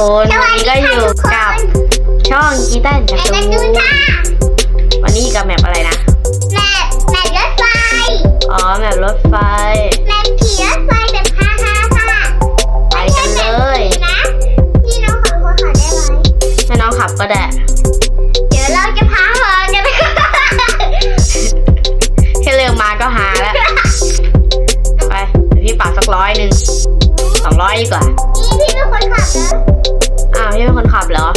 คนวันนี้ก็อยู่กับช่องกีตาร์จักรตูนวันนี้กับแมปอะไรนะ แมปแมปรถไฟ อ๋อแมปรถไฟ แมปขี่รถไฟแบบฮ่าฮ่าไปกันเลยนะพี่น้องขับคนขัได้ไหมให้น้องขับก็ได้ เดี๋ยวเราจะพาเธอแค่เรื่องมาก็หาแล้ว ไปพี่ฝากสักร้อยหนึ่งสองร้อยดีกว่า เหรอ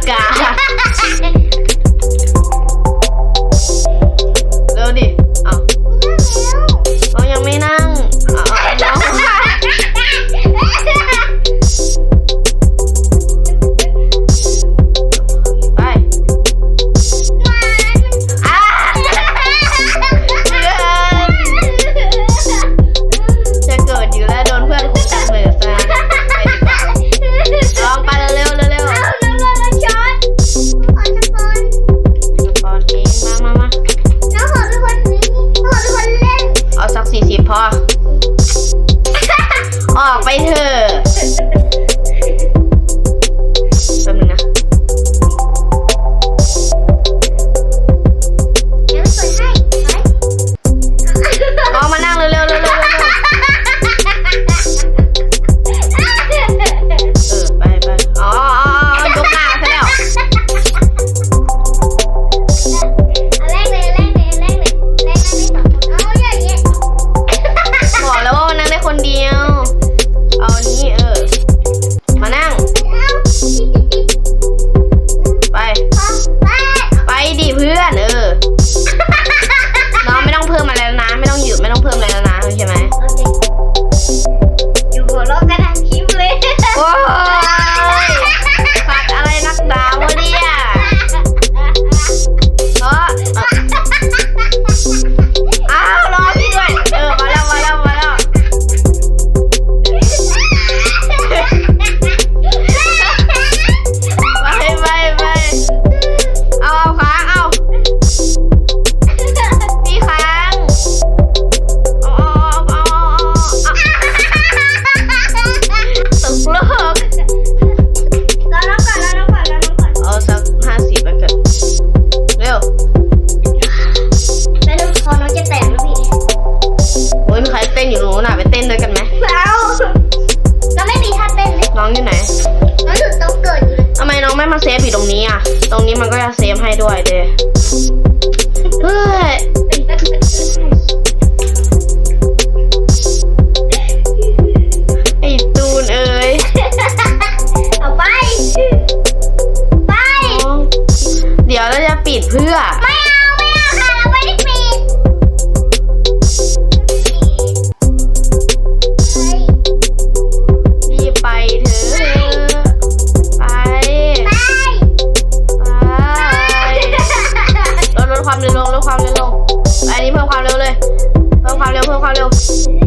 пока. นด้วยกันไหมเอาเราไม่มีท่าเต้นเลยน้องอยู่ไหนน้องอยู่ตรงเกิดอยู่ทำไมน้องไม่มาเซฟอยู่ตรงนี้อะ ตรงนี้มันก็จะเซฟให้ด้วยเด้เฮ้ยไอตูนเอ้ยเอาไป ไป เดี๋ยวเราจะปิดเพื่อไเร็วเลย เพิ่มความเร็ว เพิ่มความเร็ว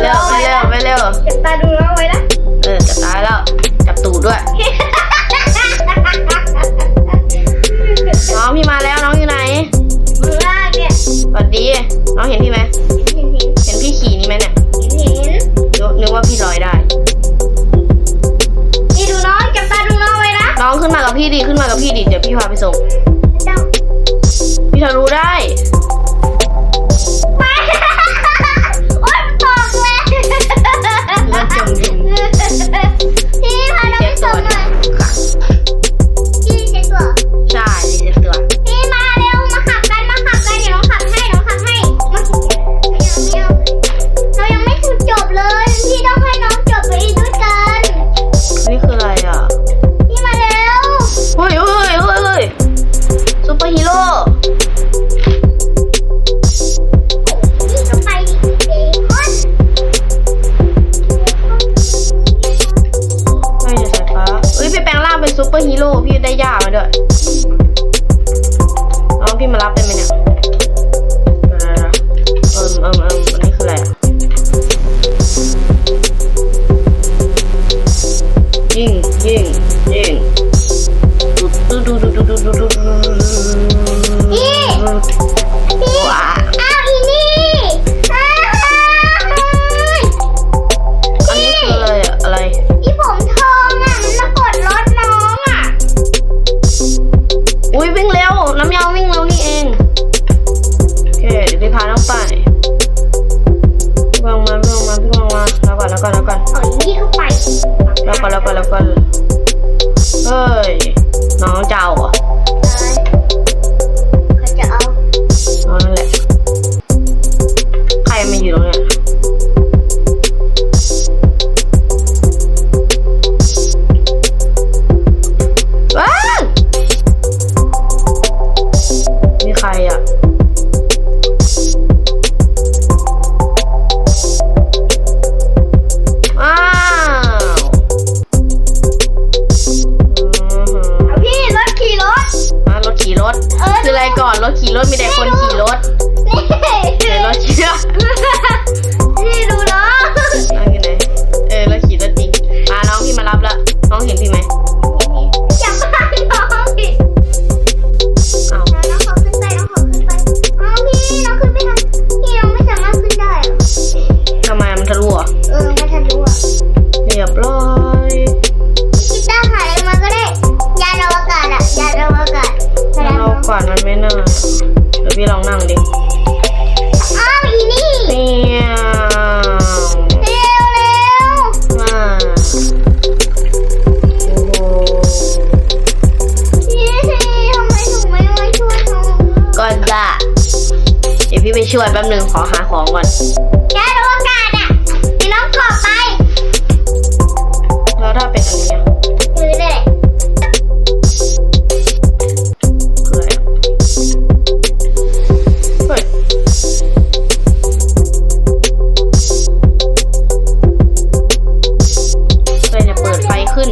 เร็วไปเร็วไปเร็วจับตาดูน้องไว้นะเออจับตาแล้วจับตูดด้วยน้องพี่มาแล้วน้องอยู่ไหนมือล่างเนี่ยสวัสดีน้องเห็นพี่ไหมเห็นเห็นเห็นพี่ขี่นี่ไหมเนี่ยเห็นนึกว่าพี่ลอยได้พี่ดูน้องจับตาดูน้องไว้นะน้องขึ้นมากับพี่ดิขึ้นมากับพี่ดิเดี๋ยวพี่พาไปส่งพี่ทะลุได้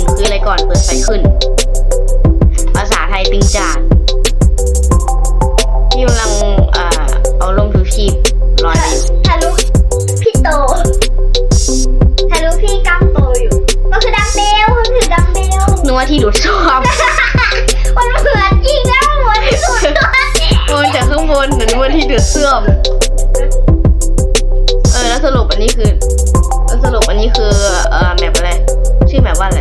งคืออะไรก่อนเปิดไฟขึ้น ภาษาไทยติงจานที่กำลังเอาลมทูชีพร้อนอยู่ทะลุพี่โตฮัลุพี่กำโตอยู่ มันคือดัมเบลมันคือดัมเบลนัวที่ดูดซ่อมมันเหมือนจริงแล้วมันหมือนที่ดูดซ่วมมันจากข้างบนเหมือนวันที่ดูดซ่อมเออแล้วสรุปอันนี้คือแล้วสรุปอันนี้คือเอ่อแมปอะไรชื่อแมปว่าอะไร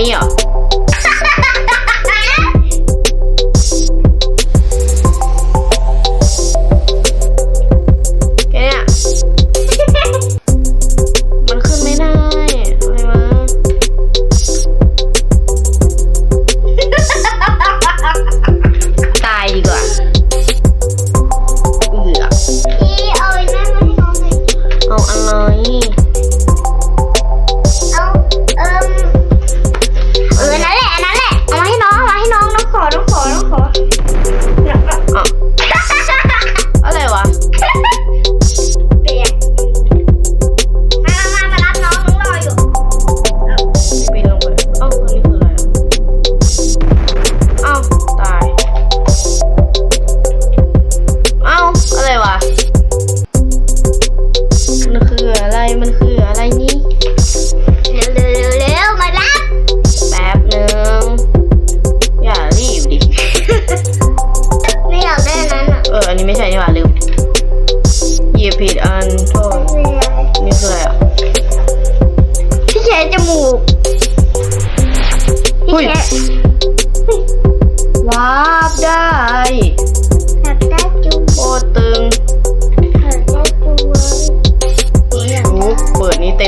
Aninha, ó.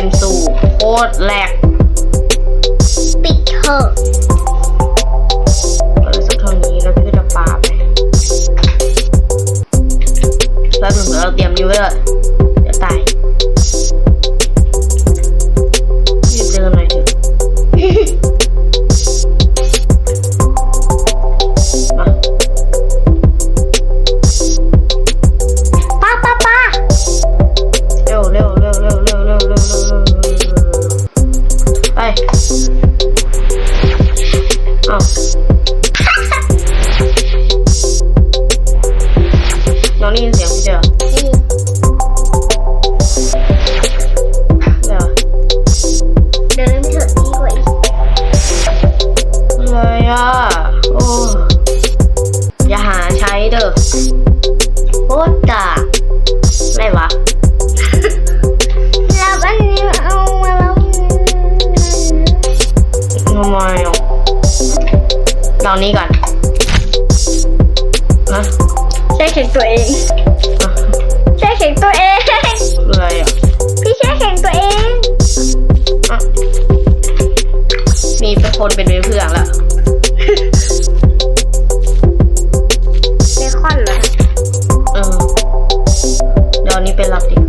เป็มสูบโคตรแหลกปิดเถอะแล้วเท่นี้เราก็จะปาบแล้วเหมือนเราเตรียมอยู่เลยจะตาย เป็นลับเด็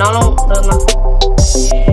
and I don't.